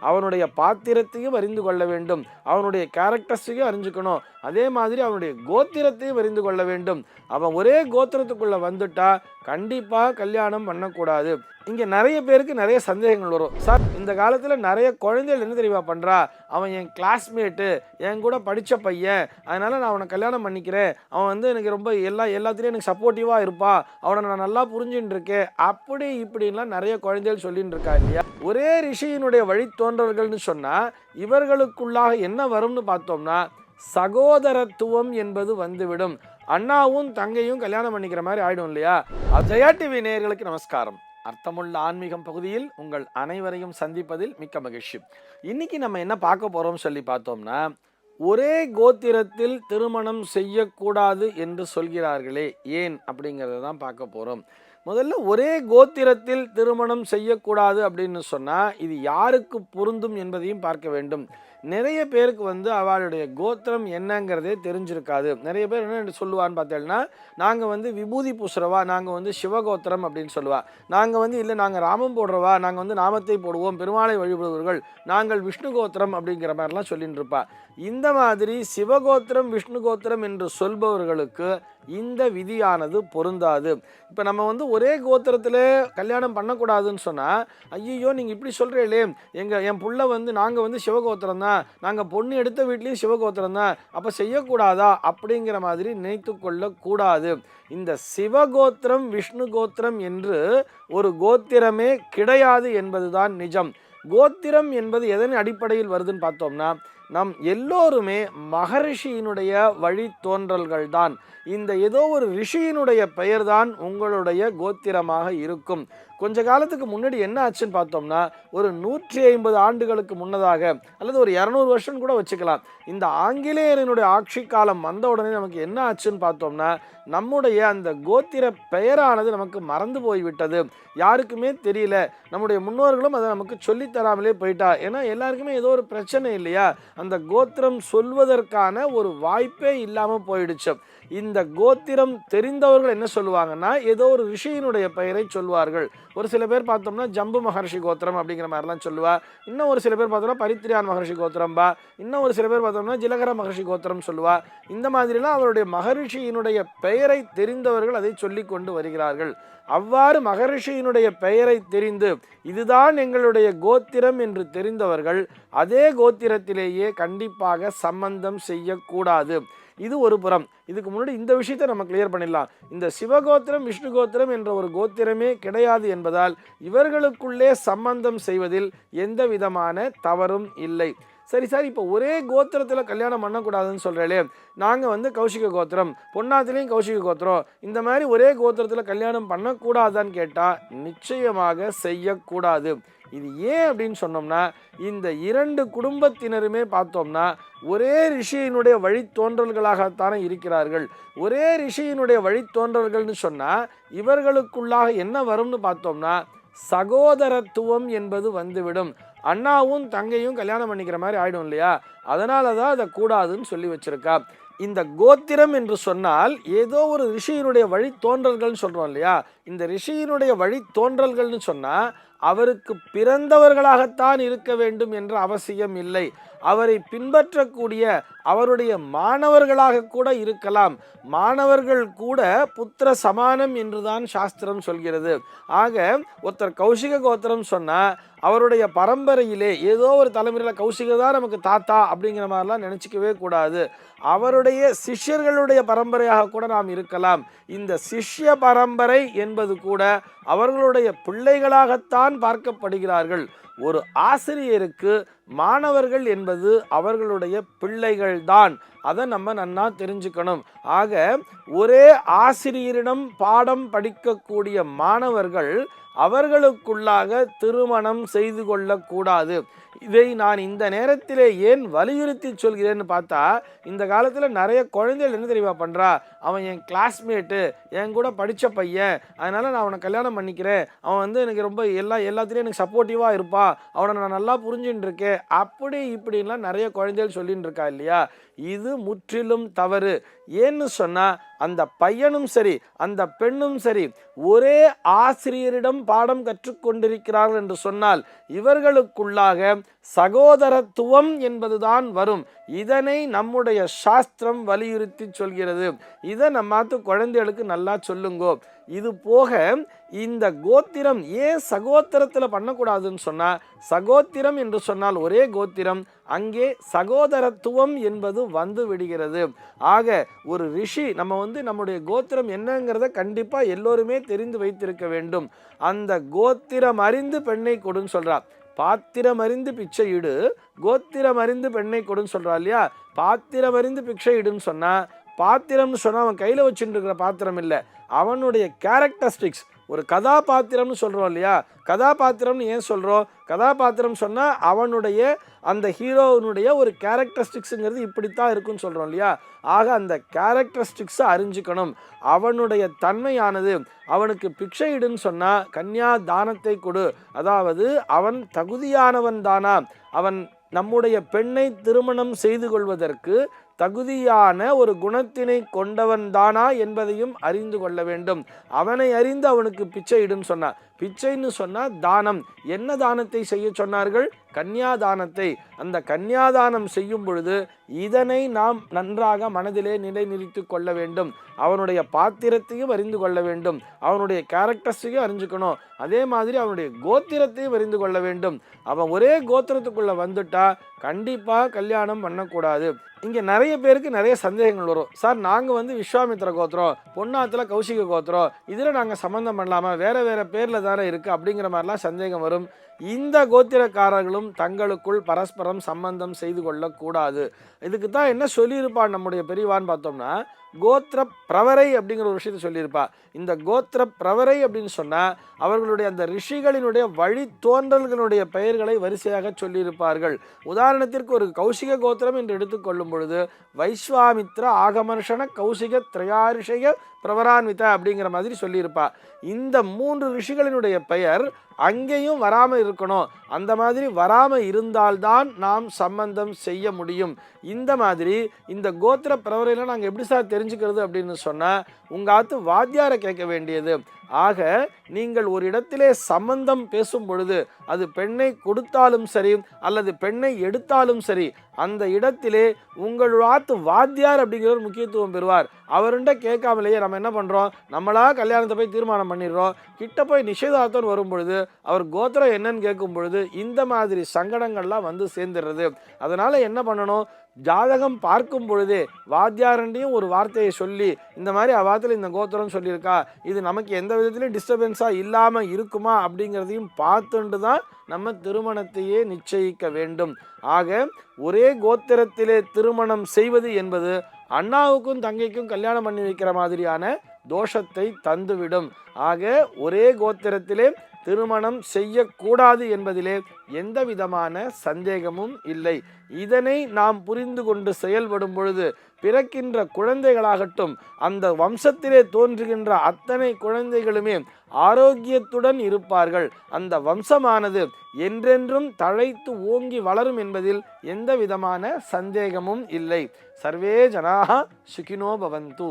அவனுடைய பாத்திரத்தையும் அறிந்து கொள்ள வேண்டும். அவனுடைய கேரக்டர்ஸையும் அறிஞ்சுக்கணும். அதே மாதிரி அவனுடைய கோத்திரத்தையும் அறிந்து கொள்ள வேண்டும். அவன் ஒரே கோத்திரத்துக்குள்ள வந்துட்டா கண்டிப்பா கல்யாணம் பண்ணக்கூடாது. இங்கே நிறைய பேருக்கு நிறைய சந்தேகங்கள் வரும். சார் இந்த காலத்தில் நிறைய குழந்தைகள் என்ன தெரியுமா பண்ணுறா அவன் என் கிளாஸ்மேட்டு என் கூட படித்த பையன். அதனால் நான் அவனை கல்யாணம் பண்ணிக்கிறேன். அவன் வந்து எனக்கு ரொம்ப எல்லா எல்லாத்துலேயும் எனக்கு சப்போர்ட்டிவாக இருப்பா. அவனை நான் நல்லா புரிஞ்சுட்டு இருக்கேன். அப்படி இப்படின்லாம் நிறைய குழந்தைகள் சொல்லிட்டு இருக்கா இல்லையா? ஒரே ரிஷியினுடைய வழித்தோன்றல்கள்னு சொன்னால் இவர்களுக்குள்ளாக என்ன வரும்னு பார்த்தோம்னா சகோதரத்துவம் என்பது வந்துவிடும். அண்ணாவும் தங்கையும் கல்யாணம் பண்ணிக்கிற மாதிரி ஆயிடும் இல்லையா? ஜெயா டிவி நேயர்களுக்கு நமஸ்காரம். அர்த்தமுள்ள ஆன்மீகம் பகுதியில் உங்கள் அனைவரையும் சந்திப்பதில் மிக்க மகிழ்ச்சி. இன்னைக்கு நம்ம என்ன பார்க்க போறோம் சொல்லி பார்த்தோம்னா ஒரே கோத்திரத்தில் திருமணம் செய்யக்கூடாது என்று சொல்கிறார்களே ஏன் அப்படிங்கிறத தான் பார்க்க போறோம். முதல்ல ஒரே கோத்திரத்தில் திருமணம் செய்யக்கூடாது அப்படின்னு சொன்னால் இது யாருக்கு பொருந்தும் என்பதையும் பார்க்க வேண்டும். நிறைய பேருக்கு வந்து அவளுடைய கோத்திரம் என்னங்கிறதே தெரிஞ்சிருக்காது. நிறைய பேர் என்ன சொல்லுவான்னு பார்த்தேன்னா நாங்கள் வந்து விபூதி பூசுறவா நாங்கள் வந்து சிவகோத்திரம் அப்படின்னு சொல்லுவா. நாங்கள் வந்து இல்லை நாங்கள் ராமம் போடுறவா நாங்கள் வந்து நாமத்தை போடுவோம் பெருமாளை வழிபடுவர்கள் நாங்கள் விஷ்ணு கோத்திரம் அப்படிங்கிற மாதிரிலாம் சொல்லிட்டு இருப்பா. இந்த மாதிரி சிவகோத்திரம் விஷ்ணு கோத்திரம் என்று சொல்பவர்களுக்கு இந்த விதியானது பொருந்தாது. இப்போ நம்ம வந்து ஒரே கோத்திரத்தில் கல்யாணம் பண்ணக்கூடாதுன்னு சொன்னால் ஐயோ நீங்கள் இப்படி சொல்கிறீங்களே எங்கள் என் புள்ள வந்து நாங்கள் வந்து சிவகோத்திரம் தான் நாங்கள் பொண்ணு எடுத்த வீட்லேயும் சிவகோத்திரம் தான் அப்போ செய்யக்கூடாதா? அப்படிங்கிற மாதிரி நினைத்து கொள்ளக்கூடாது. இந்த சிவகோத்திரம் விஷ்ணு கோத்திரம் என்று ஒரு கோத்திரமே கிடையாது என்பதுதான் நிஜம். கோத்திரம் என்பது எதன் அடிப்படையில் வருதுன்னு பார்த்தோம்னா நம் எல்லோருமே மகரிஷியினுடைய வழித்தோன்றல்கள் தான் இந்த ஏதோ ஒரு ரிஷியினுடைய பெயர்தான் உங்களுடைய கோத்திரமாக இருக்கும். கொஞ்ச காலத்துக்கு முன்னாடி என்ன ஆச்சுன்னு பார்த்தோம்னா ஒரு நூற்றி ஐம்பது ஆண்டுகளுக்கு முன்னதாக அல்லது ஒரு இரநூறு வருஷம் கூட வச்சுக்கலாம் இந்த ஆங்கிலேயரினுடைய ஆட்சி காலம் வந்த உடனே நமக்கு என்ன ஆச்சுன்னு பார்த்தோம்னா நம்முடைய அந்த கோத்திர பெயரானது நமக்கு மறந்து போய்விட்டது. யாருக்குமே தெரியல. நம்முடைய முன்னோர்களும் அதை நமக்கு சொல்லித்தராமலே போயிட்டா. ஏன்னா எல்லாருக்குமே ஏதோ ஒரு பிரச்சனை இல்லையா? அந்த கோத்திரம் சொல்வதற்கான ஒரு வாய்ப்பே இல்லாமல் போயிடுச்சு. இந்த கோத்திரம் தெரிந்தவர்கள் என்ன சொல்லுவாங்கன்னா ஏதோ ஒரு ரிஷியினுடைய பெயரை சொல்வார்கள். ஒரு சில பேர் பார்த்தோம்னா ஜம்பு மகர்ஷி கோத்திரம் அப்படிங்கிற மாதிரிலாம் சொல்லுவா. இன்னும் ஒரு சில பேர் பார்த்தோம்னா பரித்ரியான் மகர்ஷி கோத்திரம்பா இன்னும் ஒரு சில பேர் பார்த்தோம்னா ஜிலகர மகர்ஷி கோத்திரம் சொல்லுவா. இந்த மாதிரிலாம் அவருடைய மகரிஷியினுடைய பெயரை தெரிந்தவர்கள் அதை சொல்லி கொண்டு வருகிறார்கள். அவ்வாறு மகரிஷியினுடைய பெயரை தெரிந்து இதுதான் எங்களுடைய கோத்திரம் என்று தெரிந்தவர்கள் அதே கோத்திரத்திலேயே கண்டிப்பாக சம்பந்தம் செய்யக்கூடாது. இது ஒரு புறம். இதுக்கு முன்னாடி இந்த விஷயத்தை நம்ம கிளியர் பண்ணிடலாம். இந்த சிவகோத்திரம் விஷ்ணு கோத்திரம் என்ற ஒரு கோத்திரமே கிடையாது என்பதால் இவர்களுக்குள்ளே சம்பந்தம் செய்வதில் எந்த விதமான தவறும் இல்லை. சரி சார் இப்போ ஒரே கோத்திரத்தில் கல்யாணம் பண்ணக்கூடாதுன்னு சொல்கிறேளே நாங்கள் வந்து கௌஷிக கோத்திரம் பொன்னாத்திலையும் கௌஷிக கோத்திரம் இந்த மாதிரி ஒரே கோத்திரத்தில் கல்யாணம் பண்ணக்கூடாதான்னு கேட்டால் நிச்சயமாக செய்யக்கூடாது. இது ஏன் அப்படின்னு சொன்னோம்னா இந்த இரண்டு குடும்பத்தினருமே பார்த்தோம்னா ஒரே ரிஷியினுடைய வழித்தோன்றல்களாகத்தானே இருக்கிறார்கள். ஒரே ரிஷியினுடைய வழித்தோன்றல்கள்னு சொன்னால் இவர்களுக்குள்ளாக என்ன வரும்னு பார்த்தோம்னா சகோதரத்துவம் என்பது வந்துவிடும். அண்ணாவும் தங்கையும் கல்யாணம் பண்ணிக்கிற மாதிரி ஆயிடும் இல்லையா? அதனால தான் அதை கூடாதுன்னு சொல்லி வச்சிருக்கா. இந்த கோத்திரம் என்று சொன்னால் ஏதோ ஒரு ரிஷியினுடைய வழி தோன்றல்கள்னு சொல்கிறோம் இல்லையா? இந்த ரிஷியினுடைய வழி தோன்றல்கள்னு சொன்னால் அவருக்கு பிறந்தவர்களாகத்தான் இருக்க வேண்டும் என்ற அவசியம் இல்லை. அவரை பின்பற்றக்கூடிய அவருடைய மாணவர்களாக கூட இருக்கலாம். மாணவர்கள் கூட புத்திர சமானம் என்றுதான் சாஸ்திரம் சொல்கிறது. ஆக ஒருத்தர் கௌசிக கோத்திரம் சொன்னால் அவருடைய பரம்பரையிலே ஏதோ ஒரு தலைமுறையில் கௌசிக தான் நமக்கு தாத்தா அப்படிங்கிற மாதிரிலாம் நினச்சிக்கவே கூடாது. அவருடைய சிஷ்யர்களுடைய பரம்பரையாக கூட நாம் இருக்கலாம். இந்த சிஷ்ய பரம்பரை என்பது கூட அவர்களுடைய பிள்ளைகளாகத்தான் பார்க்கப்படுகிறார்கள். ஒரு ஆசிரியருக்கு மாணவர்கள் என்பது அவர்களுடைய பிள்ளைகள்தான். அதை நம்ம நன்னா தெரிஞ்சுக்கணும். ஆக ஒரே ஆசிரியரிடம் பாடம் படிக்கக்கூடிய மாணவர்கள் அவர்களுக்குள்ளாக திருமணம் செய்து கொள்ளக்கூடாது. இதை நான் இந்த நேரத்திலே ஏன் வலியுறுத்தி சொல்கிறேன்னு பார்த்தா இந்த காலத்தில் நிறைய குழந்தைகள் என்ன தெரியுமா பண்ணுறா அவன் என் கிளாஸ்மேட்டு என் கூட படித்த பையன் அதனால் நான் அவனை கல்யாணம் பண்ணிக்கிறேன். அவன் வந்து எனக்கு ரொம்ப எல்லா எல்லாத்துலேயும் எனக்கு சப்போர்ட்டிவாக இருப்பான் அவனை நான் நல்லா புரிஞ்சுட்டு இருக்கேன். அப்படி இப்படின்லாம் நிறைய குழந்தைகள் சொல்லின்னு இருக்கா இல்லையா? இது முற்றிலும் தவறு. ஏன்னு சொன்னால் அந்த பையனும் சரி அந்த பெண்ணும் சரி ஒரே ஆசிரியரிடம் பாடம் கற்றுக்கொண்டிருக்கிறார்கள் என்று சொன்னால் இவர்களுக்குள்ளாக சகோதரத்துவம் என்பதுதான் வரும். இதனை நம்முடைய சாஸ்திரம் வலியுறுத்தி சொல்கிறது. இதை நம்மாத்து குழந்தைகளுக்கு நல்லா சொல்லுங்கோ. இது போக இந்த கோத்திரம் ஏன் சகோத்திரத்தில் பண்ணக்கூடாதுன்னு சொன்னால் சகோத்திரம் என்று சொன்னால் ஒரே கோத்திரம் அங்கே சகோதரத்துவம் என்பது வந்து விடுகிறது. ஆக ஒரு ரிஷி நம்ம வந்து நம்முடைய கோத்திரம் என்னங்கிறத கண்டிப்பாக எல்லோருமே தெரிந்து வைத்திருக்க வேண்டும். அந்த கோத்திரம் அறிந்து பெண்ணை கொடுன்னு சொல்கிறார் பாத்திரம் அறிந்து பிச்சை இடு கோத்திரம் அறிந்து பெண்ணை கொடுன்னு சொல்கிறா இல்லையா? பாத்திரம் அறிந்து பிச்சை இடுன்னு சொன்னால் பாத்திரம்னு சொன்னால் அவன் கையில் வச்சுட்டு இருக்கிற பாத்திரம் இல்லை. அவனுடைய கேரக்டரிஸ்டிக்ஸ் ஒரு கதாபாத்திரம்னு சொல்கிறோம் இல்லையா? கதாபாத்திரம்னு ஏன் சொல்கிறோம் கதாபாத்திரம் சொன்னால் அவனுடைய அந்த ஹீரோவினுடைய ஒரு கேரக்டரிஸ்டிக்ஸுங்கிறது இப்படித்தான் இருக்குன்னு சொல்கிறோம் இல்லையா? ஆக அந்த கேரக்டரிஸ்டிக்ஸை அறிஞ்சிக்கணும். அவனுடைய தன்மையானது அவனுக்கு பிக்ஷையிடுன்னு சொன்னால் கன்யா தானத்தை கொடு. அதாவது அவன் தகுதியானவன் தானா? அவன் நம்முடைய பெண்ணை திருமணம் செய்து கொள்வதற்கு தகுதியான ஒரு குணத்தினை கொண்டவன் தானா என்பதையும் அறிந்து கொள்ள வேண்டும். அவனை அறிந்து அவனுக்கு பிச்சை சொன்னார். சொன்னான் பிச்சைன்னு சொன்னால் தானம். என்ன தானத்தை செய்ய சொன்னார்கள்? கன்னியாதானத்தை அந்த கன்னியாதானம் செய்யும் பொழுது இதனை நாம் நன்றாக மனதிலே நிலைநிறுத்தி கொள்ள வேண்டும். அவனுடைய பாத்திரத்தையும் அறிந்து கொள்ள வேண்டும். அவனுடைய கேரக்டர்ஸையும் அறிஞ்சுக்கணும். அதே மாதிரி அவனுடைய கோத்திரத்தையும் அறிந்து கொள்ள வேண்டும். அவன் ஒரே கோத்திரத்துக்குள்ளே வந்துட்டா கண்டிப்பாக கல்யாணம் பண்ணக்கூடாது. இங்கே நிறைய பேருக்கு நிறைய சந்தேகங்கள் வரும். சார் நாங்கள் வந்து விஸ்வாமித்திர கோத்திரம் பொன்னாத்தில் கௌசிக கோத்திரம் இதில் நாங்கள் சம்மந்தம் பண்ணலாமா? வேறு வேறு பேரில் தானே இருக்குது அப்படிங்கிற மாதிரிலாம் சந்தேகம் வரும். இந்த கோத்திரக்காரர்களும் தங்களுக்குள் பரஸ்பரம் சம்பந்தம் செய்து கொள்ளக்கூடாது. இதுக்கு தான் என்ன சொல்லியிருப்பான் நம்முடைய பெரியவான்னு பார்த்தோம்னா கோத்திர பிரவரை அப்படிங்கிற ஒரு விஷயத்தை சொல்லியிருப்பா. இந்த கோத்திர பிரவரை அப்படின்னு சொன்னால் அவர்களுடைய அந்த ரிஷிகளினுடைய வழித்தோன்றல்களுடைய பெயர்களை வரிசையாக சொல்லியிருப்பார்கள். உதாரணத்திற்கு ஒரு கௌசிக கோத்திரம் என்று எடுத்துக்கொள்ளும் பொழுது வைஸ்வாமித்ர ஆகமர்ஷன கௌசிக திரையாரிஷய பிரவரான்விதா அப்படிங்கிற மாதிரி சொல்லியிருப்பா. இந்த மூன்று ரிஷிகளினுடைய பெயர் அங்கேயும் வராமல் இருக்கணும். அந்த மாதிரி வராமல் இருந்தால்தான் நாம் சம்பந்தம் செய்ய முடியும். இந்த மாதிரி இந்த கோத்திர பிரவரையில் நாங்கள் எப்படி சார் தெரிஞ்சுக்கிறது அப்படின்னு சொன்னால் உங்கள் ஆத்து வாத்தியாரை கேட்க வேண்டியது. ஆக நீங்கள் ஒரு இடத்திலே சம்பந்தம் பேசும் பொழுது அது பெண்ணை கொடுத்தாலும் சரி அல்லது பெண்ணை எடுத்தாலும் சரி அந்த இடத்திலே உங்களோட வாத்தியார் அப்படிங்கிற ஒரு முக்கியத்துவம் பெறுவார். அவருண்ட கேட்காமலேயே நம்ம என்ன பண்ணுறோம் நம்மளா கல்யாணத்தை போய் தீர்மானம் பண்ணிடுறோம். கிட்ட போய் நிஷேதார்த்தம் வரும் பொழுது அவர் கோத்திரம் என்னன்னு கேட்கும் பொழுது இந்த மாதிரி சங்கடங்கள்லாம் வந்து சேர்ந்துடுறது. அதனால் என்ன பண்ணணும்? ஜாதகம் பார்க்கும் பொழுதே வாத்தியாரண்டையும் ஒரு வார்த்தையை சொல்லி இந்த மாதிரி அவ்வாத்தில் இந்த கோத்திரம் சொல்லியிருக்கா இது நமக்கு எந்த விதத்துலையும் டிஸ்டர்பன்ஸாக இல்லாமல் இருக்குமா அப்படிங்கிறதையும் பார்த்துட்டு தான் நம்ம திருமணத்தையே நிச்சயிக்க வேண்டும். ஆக ஒரே கோத்திரத்திலே திருமணம் செய்வது என்பது அண்ணாவுக்கும் தங்கைக்கும் கல்யாணம் பண்ணி வைக்கிற மாதிரியான தோஷத்தை தந்துவிடும். ஆக ஒரே கோத்திரத்திலே திருமணம் செய்யக்கூடாது என்பதிலே எந்த விதமான சந்தேகமும் இல்லை. இதனை நாம் புரிந்து கொண்டு செயல்படும் பொழுது பிறக்கின்ற குழந்தைகளாகட்டும் அந்த வம்சத்திலே தோன்றுகின்ற அத்தனை குழந்தைகளுமே ஆரோக்கியத்துடன் இருப்பார்கள். அந்த வம்சமானது என்றென்றும் தழைத்து ஓங்கி வளரும் என்பதில் எந்த விதமான சந்தேகமும் இல்லை. சர்வே ஜனாக சுகினோ பவந்து.